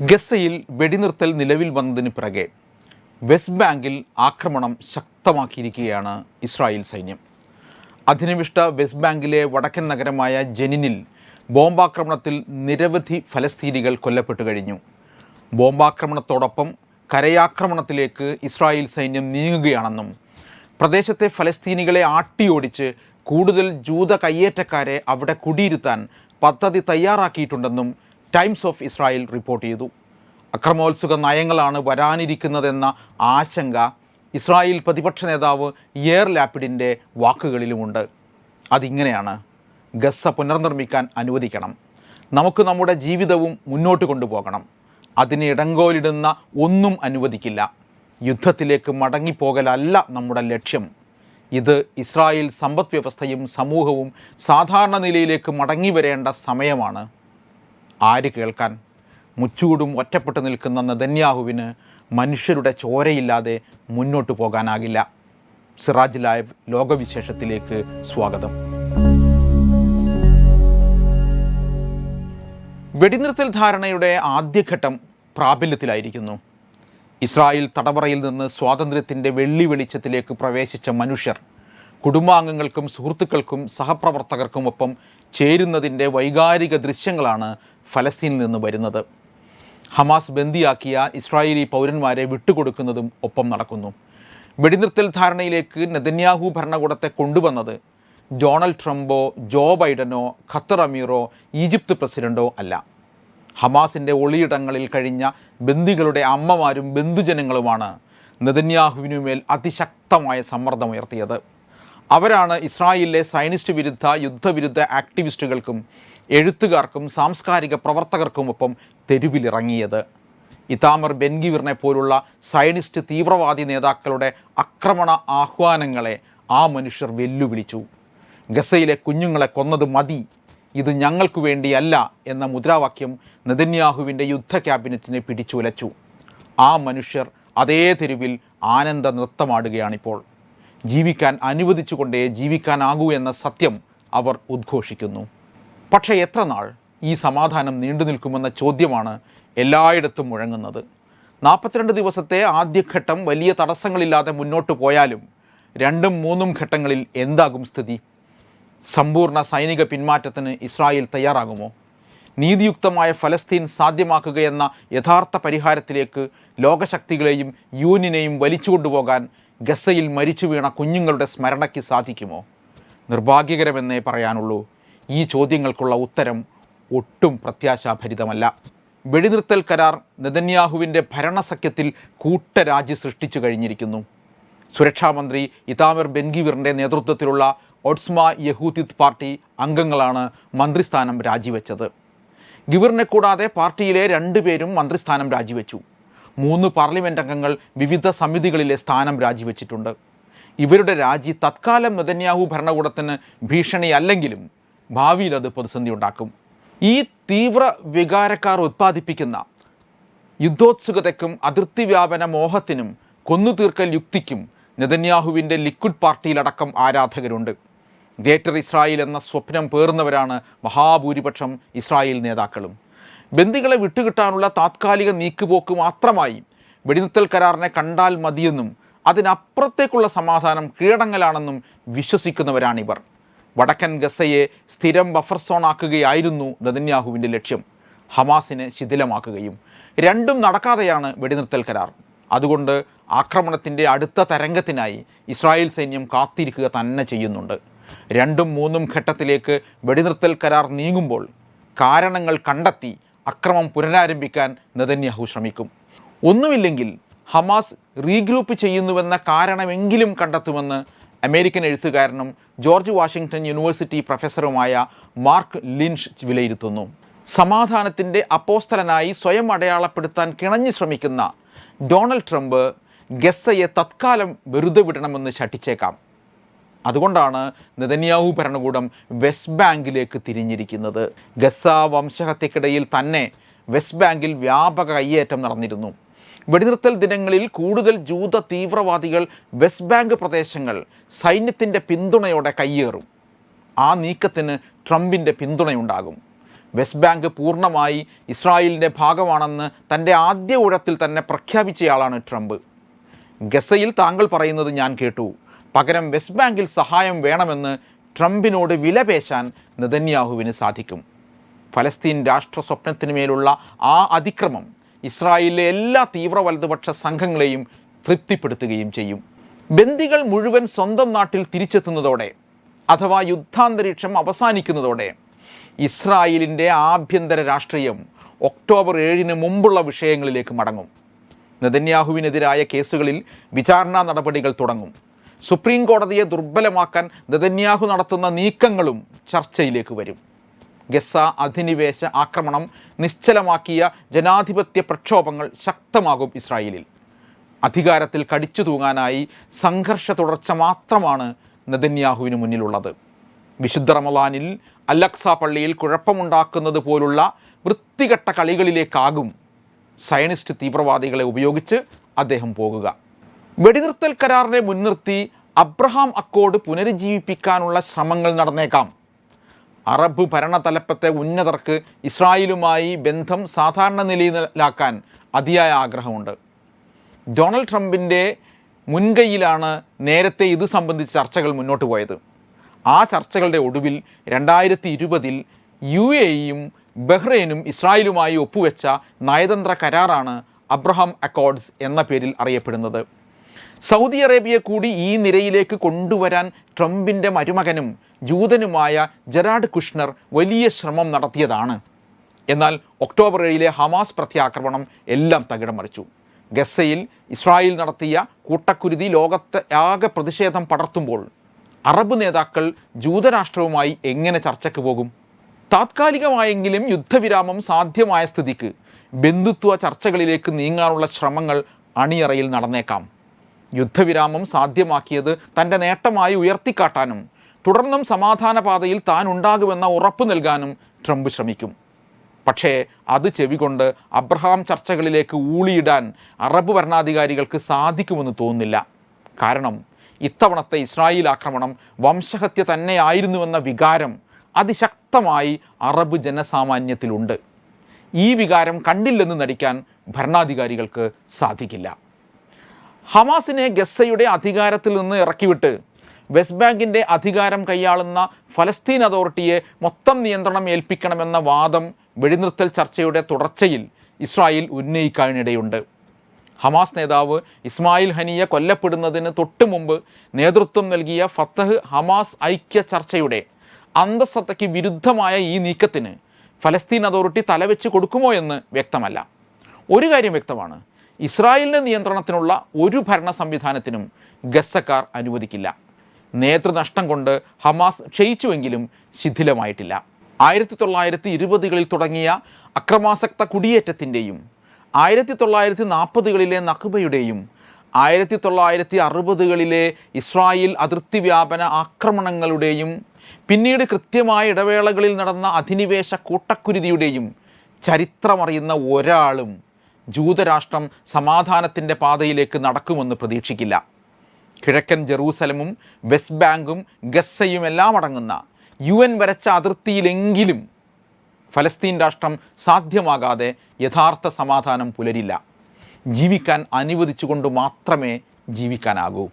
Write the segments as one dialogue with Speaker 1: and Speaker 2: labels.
Speaker 1: ഗസയിൽ വെടിനിർത്തൽ നിലവിൽ വന്നതിന് പിറകെ വെസ്റ്റ് ബാങ്കിൽ ആക്രമണം ശക്തമാക്കിയിരിക്കുകയാണ് ഇസ്രായേൽ സൈന്യം. അധിനിവിഷ്ട വെസ്റ്റ് ബാങ്കിലെ വടക്കൻ നഗരമായ ജനിനിൽ ബോംബാക്രമണത്തിൽ നിരവധി ഫലസ്തീനികൾ കൊല്ലപ്പെട്ടു കഴിഞ്ഞു. ബോംബാക്രമണത്തോടൊപ്പം കരയാക്രമണത്തിലേക്ക് ഇസ്രായേൽ സൈന്യം നീങ്ങുകയാണെന്നും പ്രദേശത്തെ ഫലസ്തീനികളെ ആട്ടിയോടിച്ച് കൂടുതൽ ജൂത കയ്യേറ്റക്കാരെ അവിടെ കുടിയിരുത്താൻ പദ്ധതി തയ്യാറാക്കിയിട്ടുണ്ടെന്നും ടൈംസ് ഓഫ് ഇസ്രായേൽ റിപ്പോർട്ട് ചെയ്തു. അക്രമോത്സുക നയങ്ങളാണ് വരാനിരിക്കുന്നതെന്ന ആശങ്ക ഇസ്രായേൽ പ്രതിപക്ഷ നേതാവ് എയർ ലാപ്പിഡിന്റെ വാക്കുകളിലുമുണ്ട്. അതിങ്ങനെയാണ് ഗസ പുനർനിർമ്മിക്കാൻ അനുവദിക്കണം. നമുക്ക് നമ്മുടെ ജീവിതവും മുന്നോട്ട് കൊണ്ടുപോകണം. അതിന് ഇടങ്കോലിടുന്ന ഒന്നും അനുവദിക്കില്ല. യുദ്ധത്തിലേക്ക് മടങ്ങിപ്പോകലല്ല നമ്മുടെ ലക്ഷ്യം. ഇത് ഇസ്രായേൽ സമ്പദ് വ്യവസ്ഥയും സമൂഹവും സാധാരണ നിലയിലേക്ക് മടങ്ങി വരേണ്ട സമയമാണ്. ആര് കേൾക്കാൻ? മുച്ചൂടും ഒറ്റപ്പെട്ടു നിൽക്കുന്ന നെതന്യാഹുവിന് മനുഷ്യരുടെ ചോരയില്ലാതെ മുന്നോട്ട് പോകാനാകില്ല. സിറാജ് ലൈവ് ലോകവിശേഷത്തിലേക്ക് സ്വാഗതം. വെടിനിർത്തൽ ധാരണയുടെ ആദ്യഘട്ടം പ്രാബല്യത്തിലായിരിക്കുന്നു. ഇസ്രായേൽ തടവറയിൽ നിന്ന് സ്വാതന്ത്ര്യത്തിന്റെ വെള്ളി വെളിച്ചത്തിലേക്ക് പ്രവേശിച്ച മനുഷ്യർ കുടുംബാംഗങ്ങൾക്കും സുഹൃത്തുക്കൾക്കും സഹപ്രവർത്തകർക്കുമൊപ്പം ചേരുന്നതിന്റെ വൈകാരിക ദൃശ്യങ്ങളാണ് ഫലസ്തീനിൽ നിന്ന് വരുന്നത്. ഹമാസ് ബന്ദിയാക്കിയ ഇസ്രായേലി പൗരന്മാരെ വിട്ടുകൊടുക്കുന്നതും ഒപ്പം നടക്കുന്നു. വെടിനിർത്തൽ ധാരണയിലേക്ക് നെതന്യാഹു ഭരണകൂടത്തെ കൊണ്ടുവന്നത് ഡൊണാൾഡ് ട്രംപോ ജോ ബൈഡനോ ഖത്തർ അമീറോ ഈജിപ്ത് പ്രസിഡന്റോ അല്ല. ഹമാസിന്റെ ഒളിയിടങ്ങളിൽ കഴിഞ്ഞ ബന്ദികളുടെ അമ്മമാരും ബന്ധുജനങ്ങളുമാണ് നെതന്യാഹുവിനുമേൽ അതിശക്തമായ സമ്മർദ്ദമുയർത്തിയത് അവരാണ് ഇസ്രായേലിലെ സൈനിസ്റ്റ് വിരുദ്ധ യുദ്ധവിരുദ്ധ ആക്ടിവിസ്റ്റുകൾക്കും എഴുത്തുകാർക്കും സാംസ്കാരിക പ്രവർത്തകർക്കുമൊപ്പം തെരുവിലിറങ്ങിയത്. ഇതാമർ ബെൻഗിവിറിനെ പോലുള്ള സയനിസ്റ്റ് തീവ്രവാദി നേതാക്കളുടെ ആക്രമണ ആഹ്വാനങ്ങളെ ആ മനുഷ്യർ വെല്ലുവിളിച്ചു. ഗസയിലെ കുഞ്ഞുങ്ങളെ കൊന്നത് മതി ഇത് ഞങ്ങൾക്ക് വേണ്ടിയല്ല എന്ന മുദ്രാവാക്യം നെതന്യാഹുവിന്റെ യുദ്ധ ക്യാബിനറ്റിനെ പിടിച്ചുലച്ചു. ആ മനുഷ്യർ അതേ തെരുവിൽ ആനന്ദ നൃത്തമാടുകയാണിപ്പോൾ. ജീവിക്കാൻ അനുവദിച്ചുകൊണ്ടേ ജീവിക്കാനാകൂ എന്ന സത്യം അവർ ഉദ്ഘോഷിക്കുന്നു. പക്ഷേ എത്ര നാൾ ഈ സമാധാനം നീണ്ടു നിൽക്കുമെന്ന ചോദ്യമാണ് എല്ലായിടത്തും മുഴങ്ങുന്നത്. നാൽപ്പത്തിരണ്ട് ദിവസത്തെ ആദ്യഘട്ടം വലിയ തടസ്സങ്ങളില്ലാതെ മുന്നോട്ട് പോയാലും രണ്ടും മൂന്നും ഘട്ടങ്ങളിൽ എന്താകും സ്ഥിതി? സമ്പൂർണ സൈനിക പിന്മാറ്റത്തിന് ഇസ്രായേൽ തയ്യാറാകുമോ? നീതിയുക്തമായ ഫലസ്തീൻ സാധ്യമാക്കുകയെന്ന യഥാർത്ഥ പരിഹാരത്തിലേക്ക് ലോകശക്തികളെയും യൂനിനെയും വലിച്ചുകൊണ്ടുപോകാൻ ഗസയിൽ മരിച്ചു വീണ കുഞ്ഞുങ്ങളുടെ സ്മരണയ്ക്ക് സാധിക്കുമോ? നിർഭാഗ്യകരമെന്നേ പറയാനുള്ളൂ. ഈ ചോദ്യങ്ങൾക്കുള്ള ഉത്തരം ഒട്ടും പ്രത്യാശാഭരിതമല്ല. വെടിനിർത്തൽ കരാർ നെതന്യാഹുവിന്റെ ഭരണസഖ്യത്തിൽ കൂട്ടരാജി സൃഷ്ടിച്ചു കഴിഞ്ഞിരിക്കുന്നു. സുരക്ഷാമന്ത്രി ഇതാമർ ബെൻഗിവിറിന്റെ നേതൃത്വത്തിലുള്ള ഒഡ്സ്മ യഹൂദിത് പാർട്ടി അംഗങ്ങളാണ് മന്ത്രിസ്ഥാനം രാജിവെച്ചത്. ഗിവറിനെ കൂടാതെ പാർട്ടിയിലെ രണ്ടുപേരും മന്ത്രിസ്ഥാനം രാജിവെച്ചു. മൂന്ന് പാർലമെന്റ് അംഗങ്ങൾ വിവിധ സമിതികളിലെ സ്ഥാനം രാജിവെച്ചിട്ടുണ്ട്. ഇവരുടെ രാജി തത്കാലം നെതന്യാഹു ഭരണകൂടത്തിന് ഭീഷണിയല്ലെങ്കിലും ഭാവിയിൽ അത് പ്രതിസന്ധി ഉണ്ടാക്കും. ഈ തീവ്ര വികാരക്കാർ ഉത്പാദിപ്പിക്കുന്ന യുദ്ധോത്സുകതയ്ക്കും അതിർത്തി വ്യാപന മോഹത്തിനും കൊന്നുതീർക്കൽ യുക്തിക്കും നെതന്യാഹുവിന്റെ ലിക്വിഡ് പാർട്ടിയിലടക്കം ആരാധകരുണ്ട്. ഗ്രേറ്റർ ഇസ്രായേൽ എന്ന സ്വപ്നം പേറുന്നവരാണ് മഹാഭൂരിപക്ഷം ഇസ്രായേൽ നേതാക്കളും. ബന്ദികളെ വിട്ടുകിട്ടാനുള്ള താത്കാലിക നീക്കുപോക്ക് മാത്രമായി വെടിനിർത്തൽ കരാറിനെ കണ്ടാൽ മതിയെന്നും അതിനപ്പുറത്തേക്കുള്ള സമാധാനം കീഴടങ്ങലാണെന്നും വിശ്വസിക്കുന്നവരാണിവർ. വടക്കൻ ഗസയെ സ്ഥിരം ബഫർ സോൺ ആക്കുകയായിരുന്നു നെതന്യാഹുവിന്റെ ലക്ഷ്യം. ഹമാസിനെ ശിഥിലമാക്കുകയും. രണ്ടും നടക്കാതെയാണ് വെടിനിർത്തൽ കരാർ. അതുകൊണ്ട് ആക്രമണത്തിന്റെ അടുത്ത തരംഗത്തിനായി ഇസ്രായേൽ സൈന്യം കാത്തിരിക്കുക തന്നെ ചെയ്യുന്നുണ്ട്. രണ്ടും മൂന്നും ഘട്ടത്തിലേക്ക് വെടിനിർത്തൽ കരാർ നീങ്ങുമ്പോൾ കാരണങ്ങൾ കണ്ടെത്തി അക്രമം പുനരാരംഭിക്കാൻ നെതന്യാഹു ശ്രമിക്കും. ഒന്നുമില്ലെങ്കിൽ ഹമാസ് റീഗ്രൂപ്പ് ചെയ്യുന്നുവെന്ന കാരണമെങ്കിലും കണ്ടെത്തുമെന്ന് അമേരിക്കൻ എഴുത്തുകാരനും ജോർജ് വാഷിങ്ടൺ യൂണിവേഴ്സിറ്റി പ്രൊഫസറുമായ മാർക്ക് ലിൻഷ് വിലയിരുത്തുന്നു. സമാധാനത്തിന്റെ അപ്പോസ്തലനായി സ്വയം അടയാളപ്പെടുത്താൻ കിണഞ്ഞു ശ്രമിക്കുന്ന ഡൊണാൾഡ് ട്രംപ് ഗസ്സയെ തത്കാലം വെറുതെ വിടണമെന്ന് ശഠിച്ചേക്കാം. അതുകൊണ്ടാണ് നെതന്യാഹു ഭരണകൂടം വെസ്റ്റ് ബാങ്കിലേക്ക് തിരിഞ്ഞിരിക്കുന്നത്. ഗസ്സ വംശഹത്യക്കിടയിൽ തന്നെ വെസ്റ്റ് ബാങ്കിൽ വ്യാപക കയ്യേറ്റം നടന്നിരുന്നു. വെടിനിർത്തൽ ദിനങ്ങളിൽ കൂടുതൽ ജൂത തീവ്രവാദികൾ വെസ്റ്റ് ബാങ്ക് പ്രദേശങ്ങൾ സൈന്യത്തിന്റെ പിന്തുണയോടെ കയ്യേറും. ആ നീക്കത്തിന് ട്രംപിന്റെ പിന്തുണയുണ്ടാകും. വെസ്റ്റ് ബാങ്ക് പൂർണമായി ഇസ്രായേലിന്റെ ഭാഗമാണെന്ന് തന്റെ ആദ്യ ഊഴത്തിൽ തന്നെ പ്രഖ്യാപിച്ചയാളാണ് ട്രംപ്. ഗസയിൽ താങ്കൾ പറയുന്നത് ഞാൻ കേട്ടു. പകരം വെസ്റ്റ് ബാങ്കിൽ സഹായം വേണമെന്ന് ട്രംപിനോട് വിലപേശാൻ നെതന്യാഹുവിന് സാധിക്കും. ഫലസ്തീൻ രാഷ്ട്ര സ്വപ്നത്തിന് മേലുള്ള ആ അതിക്രമം ഇസ്രായേലിലെ എല്ലാ തീവ്ര വലതുപക്ഷ സംഘങ്ങളെയും തൃപ്തിപ്പെടുത്തുകയും ചെയ്യും. ബന്ദികൾ മുഴുവൻ സ്വന്തം നാട്ടിൽ തിരിച്ചെത്തുന്നതോടെ അഥവാ യുദ്ധാന്തരീക്ഷം അവസാനിക്കുന്നതോടെ ഇസ്രായേലിന്റെ ആഭ്യന്തര രാഷ്ട്രീയം ഒക്ടോബർ ഏഴിന് മുമ്പുള്ള വിഷയങ്ങളിലേക്ക് മടങ്ങും. നെതന്യാഹുവിനെതിരായ കേസുകളിൽ വിചാരണാ നടപടികൾ തുടങ്ങും. സുപ്രീം കോടതിയെ ദുർബലമാക്കാൻ നെതന്യാഹു നടത്തുന്ന നീക്കങ്ങളും ചർച്ചയിലേക്ക് വരും. ഗസ അധിനിവേശ ആക്രമണം നിശ്ചലമാക്കിയ ജനാധിപത്യ പ്രക്ഷോഭങ്ങൾ ശക്തമാകും ഇസ്രായേലിൽ. അധികാരത്തിൽ കടിച്ചു തൂങ്ങാനായി സംഘർഷ തുടർച്ച മാത്രമാണ് നെതന്യാഹുവിന് മുന്നിലുള്ളത്. വിശുദ്ധ റമലാനിൽ അലക്സ പള്ളിയിൽ കുഴപ്പമുണ്ടാക്കുന്നത് പോലുള്ള വൃത്തികെട്ട കളികളിലേക്കാകും സയനിസ്റ്റ് തീവ്രവാദികളെ ഉപയോഗിച്ച് അദ്ദേഹം പോകുക. വെടിനിർത്തൽ കരാറിനെ മുൻനിർത്തി അബ്രഹാം അക്കോഡ് പുനരുജ്ജീവിപ്പിക്കാനുള്ള ശ്രമങ്ങൾ നടന്നേക്കാം. അറബ് ഭരണതലപ്പത്തെ ഉന്നതർക്ക് ഇസ്രായേലുമായി ബന്ധം സാധാരണ നിലയിലാക്കാൻ അതിയായ ആഗ്രഹമുണ്ട്. ഡൊണാൾഡ് ട്രംപിന്റെ മുൻകൈയിലാണ് നേരത്തെ ഇത് സംബന്ധിച്ച് ചർച്ചകൾ മുന്നോട്ട് പോയത്. ആ ചർച്ചകളുടെ ഒടുവിൽ രണ്ടായിരത്തി ഇരുപതിൽ യു എയും ബഹ്റൈനും ഇസ്രായേലുമായി ഒപ്പുവെച്ച നയതന്ത്ര കരാറാണ് അബ്രഹാം അക്കോർഡ്സ് എന്ന പേരിൽ അറിയപ്പെടുന്നത്. സൗദി അറേബ്യ കൂടി ഈ നിരയിലേക്ക് കൊണ്ടുവരാൻ ട്രംപിന്റെ മരുമകനും ജൂതനുമായ ജെറാഡ് കുഷ്ണർ വലിയ ശ്രമം നടത്തിയതാണ്. എന്നാൽ ഒക്ടോബർ ഏഴിലെ ഹമാസ് പ്രത്യാക്രമണം എല്ലാം തകിടം മറിച്ചു. ഗസയിൽ ഇസ്രായേൽ നടത്തിയ കൂട്ടക്കുരുതി ലോകത്ത് ആകെ പ്രതിഷേധം പടർത്തുമ്പോൾ അറബ് നേതാക്കൾ ജൂതരാഷ്ട്രവുമായി എങ്ങനെ ചർച്ചയ്ക്ക് പോകും? താത്കാലികമായെങ്കിലും യുദ്ധവിരാമം സാധ്യമായ സ്ഥിതിക്ക് ബന്ധുത്വ ചർച്ചകളിലേക്ക് നീങ്ങാനുള്ള ശ്രമങ്ങൾ അണിയറയിൽ നടന്നേക്കാം. യുദ്ധവിരാമം സാധ്യമാക്കിയത് തന്റെ നേട്ടമായി ഉയർത്തിക്കാട്ടാനും തുടർന്നും സമാധാന പാതയിൽ താൻ ഉണ്ടാകുമെന്ന ഉറപ്പ് നൽകാനും ട്രംപ് ശ്രമിക്കും. പക്ഷേ അത് ചെവികൊണ്ട് അബ്രഹാം ചർച്ചകളിലേക്ക് ഊളിയിടാൻ അറബ് ഭരണാധികാരികൾക്ക് സാധിക്കുമെന്ന് തോന്നുന്നില്ല. കാരണം ഇത്തവണത്തെ ഇസ്രായേൽ ആക്രമണം വംശഹത്യ തന്നെയായിരുന്നുവെന്ന വികാരം അതിശക്തമായി അറബ് ജനസാമാന്യത്തിലുണ്ട്. ഈ വികാരം കണ്ടില്ലെന്ന് നടിക്കാൻ ഭരണാധികാരികൾക്ക് സാധിക്കില്ല. ഹമാസിനെ ഗസയുടെ അധികാരത്തിൽ നിന്ന് ഇറക്കിവിട്ട് വെസ്റ്റ് ബാങ്കിന്റെ അധികാരം കൈയാളുന്ന ഫലസ്തീൻ അതോറിറ്റിയെ മൊത്തം നിയന്ത്രണം ഏൽപ്പിക്കണമെന്ന വാദം വെടിനിർത്തൽ ചർച്ചയുടെ തുടർച്ചയിൽ ഇസ്രായേൽ ഉന്നയിക്കാനിടയുണ്ട്. ഹമാസ് നേതാവ് ഇസ്മായിൽ ഹനിയ കൊല്ലപ്പെടുന്നതിന് തൊട്ടു മുമ്പ് നേതൃത്വം നൽകിയ ഫത്തഹ് ഹമാസ് ഐക്യ ചർച്ചയുടെ അന്തസ്സത്തയ്ക്ക് വിരുദ്ധമായ ഈ നീക്കത്തിന് ഫലസ്തീൻ അതോറിറ്റി തലവെച്ച് കൊടുക്കുമോ എന്ന് വ്യക്തമല്ല. ഒരു കാര്യം വ്യക്തമാണ്. ഇസ്രായേലിന്റെ നിയന്ത്രണത്തിനുള്ള ഒരു ഭരണ സംവിധാനത്തിനും ഗസക്കാർ അനുവദിക്കില്ല. നേതൃനഷ്ടം കൊണ്ട് ഹമാസ് ക്ഷയിച്ചുവെങ്കിലും ശിഥിലമായിട്ടില്ല. ആയിരത്തി തൊള്ളായിരത്തി ഇരുപതുകളിൽ തുടങ്ങിയ അക്രമാസക്ത കുടിയേറ്റത്തിന്റെയും ആയിരത്തി തൊള്ളായിരത്തി നാൽപ്പതുകളിലെ നഖബയുടെയും ആയിരത്തി തൊള്ളായിരത്തി അറുപതുകളിലെ ഇസ്രായേൽ അതിർത്തി വ്യാപന ആക്രമണങ്ങളുടെയും പിന്നീട് കൃത്യമായ ഇടവേളകളിൽ നടന്ന അധിനിവേശ കൂട്ടക്കുരുതിയുടെയും ചരിത്രമറിയുന്ന ഒരാളും ജൂതരാഷ്ട്രം സമാധാനത്തിന്റെ പാതയിലേക്ക് നടക്കുമെന്ന് പ്രതീക്ഷിക്കില്ല. കിഴക്കൻ ജെറൂസലമും വെസ്റ്റ് ബാങ്കും ഗസ്സയും എല്ലാം അടങ്ങുന്ന യു എൻ വരച്ച അതിർത്തിയിലെങ്കിലും ഫലസ്തീൻ രാഷ്ട്രം സാധ്യമാകാതെ യഥാർത്ഥ സമാധാനം പുലരില്ല. ജീവിക്കാൻ അനുവദിച്ചുകൊണ്ട് മാത്രമേ ജീവിക്കാനാകൂ.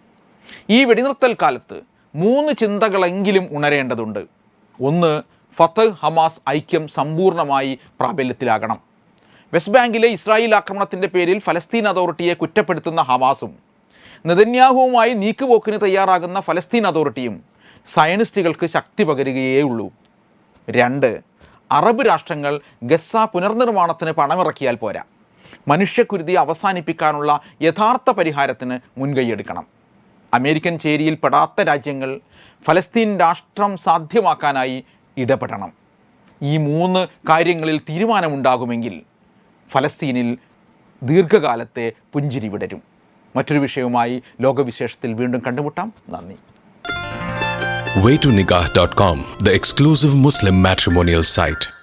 Speaker 1: ഈ വെടിനിർത്തൽ കാലത്ത് മൂന്ന് ചിന്തകളെങ്കിലും ഉണരേണ്ടതുണ്ട്. ഒന്ന് ഫത്തഹ് ഹമാസ് ഐക്യം സമ്പൂർണമായി പ്രാബല്യത്തിലാകണം. വെസ്റ്റ് ബാങ്കിലെ ഇസ്രായേൽ ആക്രമണത്തിന്റെ പേരിൽ ഫലസ്തീൻ അതോറിറ്റിയെ കുറ്റപ്പെടുത്തുന്ന ഹമാസും നെതന്യാഹുവുമായി നീക്കുപോക്കിന് തയ്യാറാകുന്ന ഫലസ്തീൻ അതോറിറ്റിയും സയനിസ്റ്റുകൾക്ക് ശക്തി പകരുകയേ ഉള്ളൂ രണ്ട് അറബ് രാഷ്ട്രങ്ങൾ ഗസ പുനർനിർമ്മാണത്തിന് പണമിറക്കിയാൽ പോരാ. മനുഷ്യക്കുരുതി അവസാനിപ്പിക്കാനുള്ള യഥാർത്ഥ പരിഹാരത്തിന് മുൻകൈയെടുക്കണം. അമേരിക്കൻ ചേരിയിൽ പെടാത്ത രാജ്യങ്ങൾ ഫലസ്തീൻ രാഷ്ട്രം സാധ്യമാക്കാനായി ഇടപെടണം. ഈ മൂന്ന് കാര്യങ്ങളിൽ തീരുമാനമുണ്ടാകുമെങ്കിൽ ഫലസ്തീനിൽ ദീർഘകാലത്തെ പുഞ്ചിരി വിടരും. മറ്റൊരു വിഷയവുമായി ലോകവിശേഷത്തിൽ വീണ്ടും കണ്ടുമുട്ടാം. നന്ദി.
Speaker 2: Waytonikah.com, the exclusive Muslim matrimonial site.